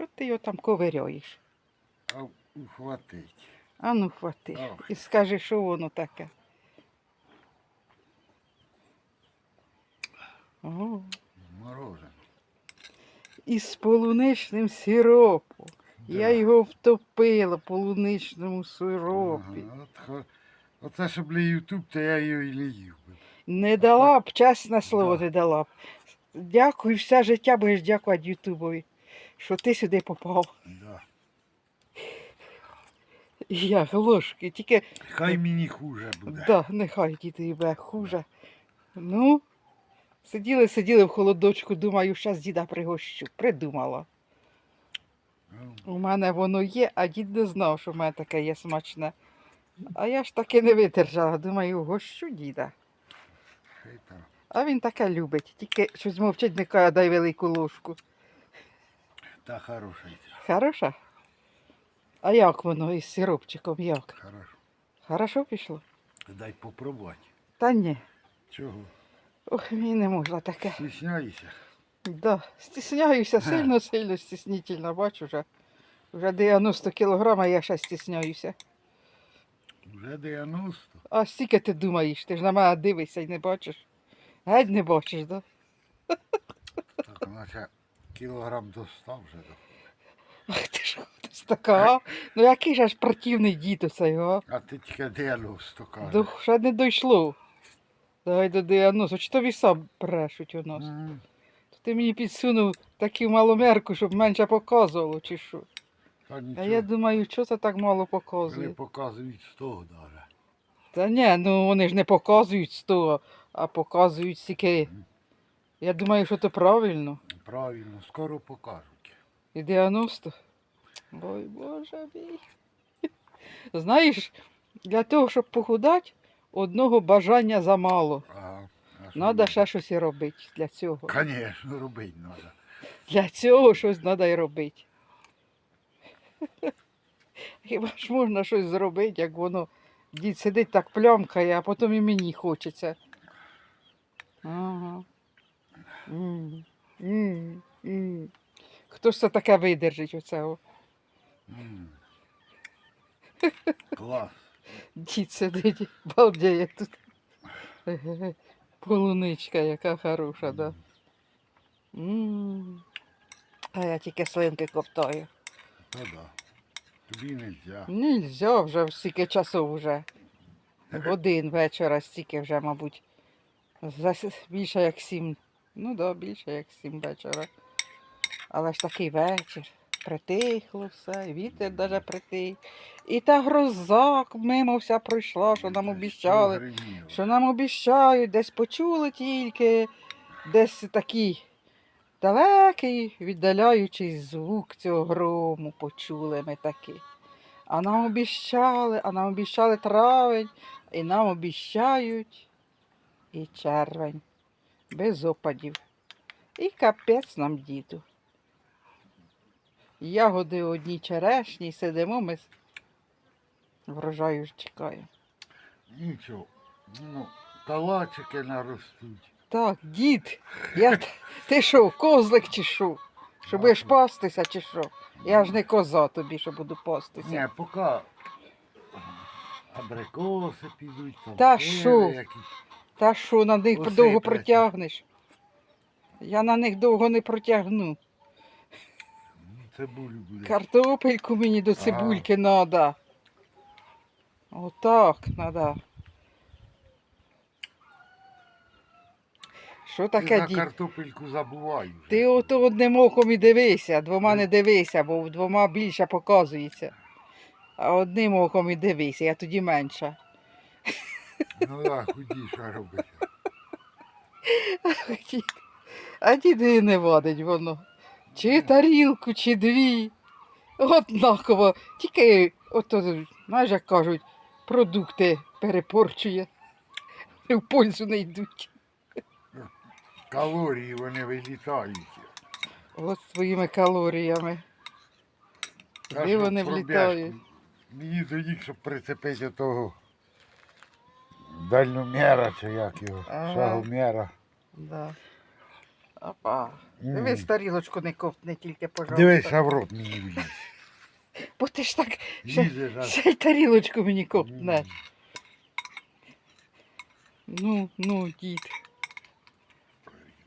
Що ти його там ковиряєш? А ухватить. А ну хвати. Ох. І скажи, що воно таке. О, Морожене. із полуничним сиропом. Я його втопила в полуничному сиропі. Ага, от Оце щоб для Ютуб, то я її і не їв би. Не дала б, чесне слово, Да. не дала б. Дякую, все життя будеш дякувати Ютубові, що ти сюди попав. Да. І Я ложки, тільки Хай мені хуже буде. да, нехай діти тебе хуже. Ну, сиділи, сиділи в холодочку, думаю, щас діда пригощу. Придумала. Ну, У мене воно є, а дід не знав, що в мене таке є смачне. А я ж таки не видержала. Думаю, гощу діда. хай там. А він таке любить. Тільки щось мовчить, не каже, дай велику ложку. Та хороша. Хороша? А як воно із сиропчиком? Як? Хорошо. Хорошо пішло? Дай попробувати. Та ні. Чого? Ох, мені не можна таке. Стісняєшся? Да, стісняюся, сильно, сильно стіснительно, бачу вже. Вже 90 кілограм, а я ще стісняюся. Вже 90. А стільки ти думаєш, ти ж на мене дивишся і не бачиш. Геть не бачиш, да? Так, наче кілограм достав вже. до. Ах ти ж хтось така. Ну який же ж противний дід оцей, а? А ти тільки 90 кажеш. До, ще не дійшло. Давай до 90. Чи то віса брешуть у нас? М, То ти мені підсунув таку маломерку, щоб менше показувало, чи що? Та А я думаю, що це так мало показує? Вони показують 100 даже. Та ні, ну вони ж не показують 100, а показують стільки. Я думаю, що це правильно. Правильно, скоро покажуть. І 90. Ой, боже мій. Знаєш, для того, щоб похудати, одного бажання замало. Ага. а що Надо робити? ще щось і робити для цього. Конечно, робити треба. Для цього щось треба і робити. Хіба ж можна щось зробити, як воно дід сидить так плямкає, а потім і мені хочеться. Ага. М, м, м. Хто ж це таке видержить оцього? М. Клас. Дід сидить, балдяє тут. Полуничка, яка хороша, да. М. А я тільки слинки коптаю. Та да. Тобі не можна. Нельзя вже стільки часу вже. Годин вечора стільки вже, мабуть. За більше як сім. Ну да, більше як сім вечора. Але ж такий вечір. Притихло все, і вітер даже притих. І та гроза мимо вся пройшла, що нам обіщали. Що нам обіщають, десь почули тільки, десь такий далекий, віддаляючий звук цього грому почули ми таки. А нам обіщали, а нам обіщали травень, і нам обіщають і червень, без опадів. І капець нам діду. Ягоди одні черешні, сидимо ми врожаю ж чекаємо. Нічого. Ну, калачики наростуть. Так, дід, я, ти що, козлик чи що? Що будеш пастися чи що? Я ж не коза тобі, що буду пастися. Ні, поки абрикоси підуть, там Та що? якісь. Та що на них Осиплеться. довго протягнеш? Я на них довго не протягну. Ну, Цибулю буде. Картопельку мені до цибульки треба. Отак треба. Що Ти таке за дід? картопельку забувай вже. Ти ото одним оком і дивися, двома не дивися, бо двома більше показується. А одним оком і дивися, я тоді менша. Ну так, худі, що робити. А діди не водить воно. Чи тарілку, чи дві. Однаково. Тільки, ото, знаєш, як кажуть, продукти перепорчує. В пользу не йдуть. Калорії вони вилітають. От своїми калоріями. Де вони влітають? Мені до них, щоб прицепити того дальноміра, чи як його, Ага. шагоміра. Да. Опа. М. Дивись, тарілочку не ковтни тільки, пожалуйста. Дивись, а в рот мені вліз. Бо ти ж так ще, ще й тарілочку мені ковтне. Ну, ну, дід.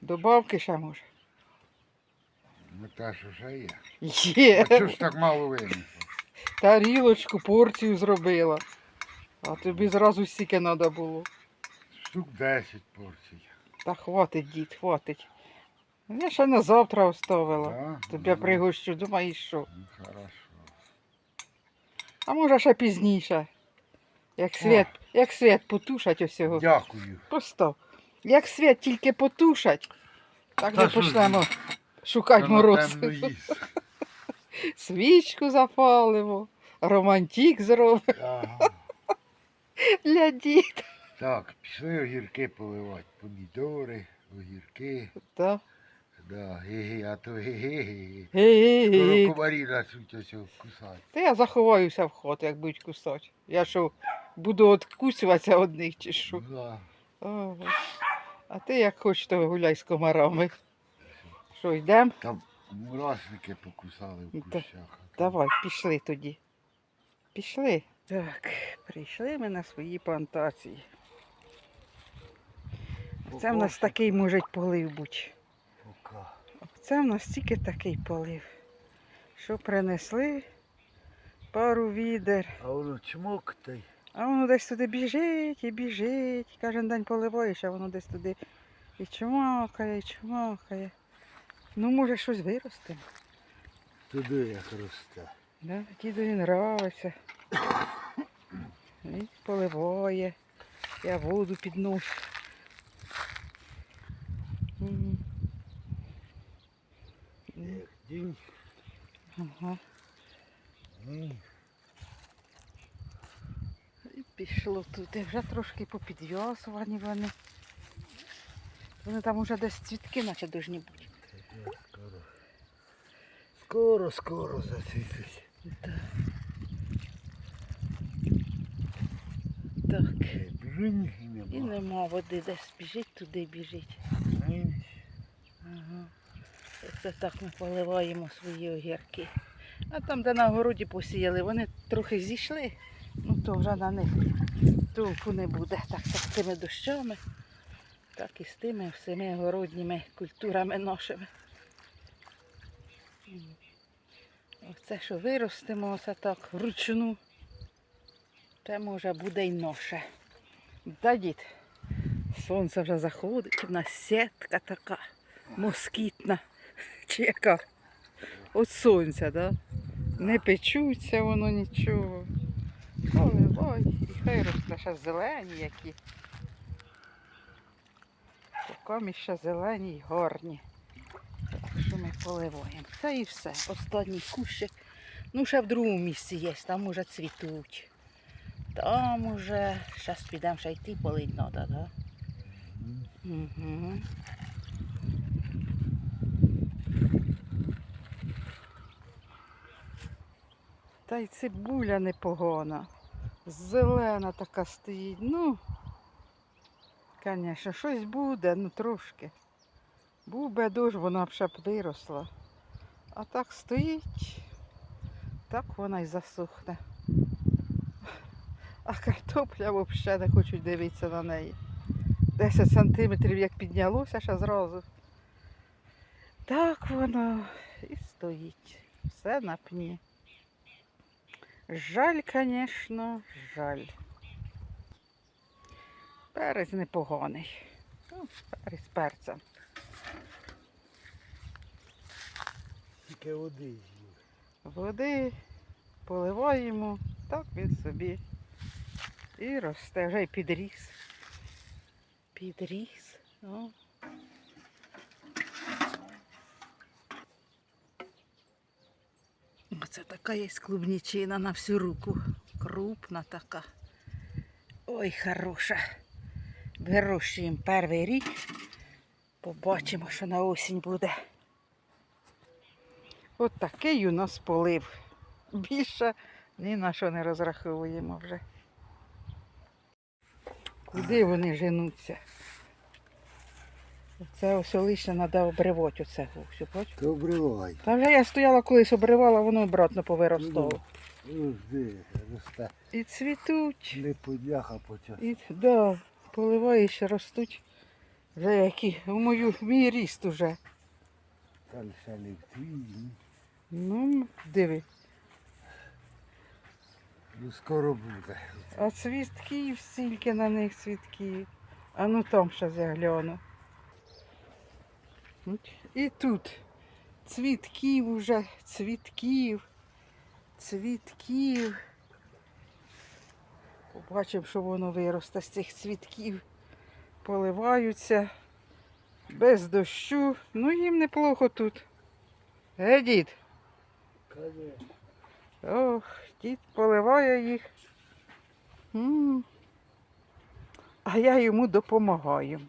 Добавки ще може. Ну та що ще є. Є. А чого ж так мало винесло? Тарілочку, порцію зробила. А тобі зразу стільки треба було. Штук 10 порцій. Та хватить, дід, хватить. Я ще на завтра оставила. Да? Тобі Ну, пригощу, думаєш, що? ну, Хорошо. А може ще пізніше. Як світ, як світ потушать усього. Дякую. Постав. Як світ тільки потушать, так Та ми почнемо шукати мороз. Свічку запалимо, романтик зробимо Ага. Для діда. Так, пішли огірки поливати. Помідори, огірки. Да. Да, ге-ге, а то ге-ге-ге. Ге-ге-ге. Скоро комарі начнуть ось кусати. Та я заховаюся в ход, як будуть кусати. Я що, буду откусюватися одних чи що? Да. Ага. А ти як хочеш, то гуляй з комарами. Що, йдемо? Там мурасники покусали в кущах. Давай, пішли тоді. Пішли. Так, прийшли ми на свої плантації. Це в нас такий може полив бути. Це в нас тільки такий полив. Що принесли пару відер, А воно чмоктай. а воно десь туди біжить і біжить. Кожен день поливаєш, а воно десь туди і чмокає, і чмокає. Ну, може, щось виросте. Туди як росте. Да, дідові нравиться. Він поливає. Я воду підношу. Як дінь. Ага. М. І пішло туди. Вже трошки попідв'язувані вони. Вони там уже десь цвітки наче должні бути. Скоро. Скоро, скоро зацвітуть. Так. Бжинь і І нема. нема води, десь біжить, туди біжить. М. Ага. Це так ми поливаємо свої огірки. А там, де на городі посіяли, вони трохи зійшли, ну то вже на них толку не буде. Так як з тими дощами, так і з тими всіми городніми культурами нашими. М. Оце, що виростимо, оце так вручну, те може буде й ноше. Да, дід? Сонце вже заходить, у нас сітка така москітна. Чи яка? От сонця, да? Не печуться воно нічого. Поливай, і хай росте ще зелені які. Покомі ще зелені й гарні. Так що ми поливаємо. Це і все. Останній кущик. Ну, ще в другому місці є, там уже цвітуть. Там уже. Зараз підемо ще йти полить треба, так? Да? Угу. Та й цибуля непогана. Зелена така стоїть. Ну, звісно, щось буде, ну трошки. Був би дощ, вона б ще б виросла. А так стоїть, так вона й засохне. А картопля взагалі не хочуть дивитися на неї. 10 сантиметрів як піднялося ще зразу. Так воно і стоїть. Все на пні. Жаль, звісно, жаль. Перець непоганий. Ну, перець перцем. Тільки води. Води поливаємо, так він собі. І росте, вже й підріс. Підріс. О. Оце така є клубнічина на всю руку. Крупна така. Ой, хороша. Вирощуємо перший рік. Побачимо, що на осінь буде. От такий у нас полив. Більше ні на що не розраховуємо вже. Куди вони женуться? Це ось лише треба обривати оце вовсю, бач? То обривай. Та вже я стояла колись обривала, воно обратно повиростало. Ну, росте. І цвітуть. Не подяха почав. І да, поливаєш, ростуть. Вже які у мою в мій ріст уже. Та ще не в твій. Ну, диви. Ну скоро буде. А цвітків, стільки на них цвітків. А ну там щось я гляну. От. І тут цвітків уже, цвітків, цвітків. Побачимо, що воно виросте з цих цвітків. Поливаються без дощу. Ну їм неплохо тут. Е, дід? Ох, дід поливає їх. А я йому допомагаю.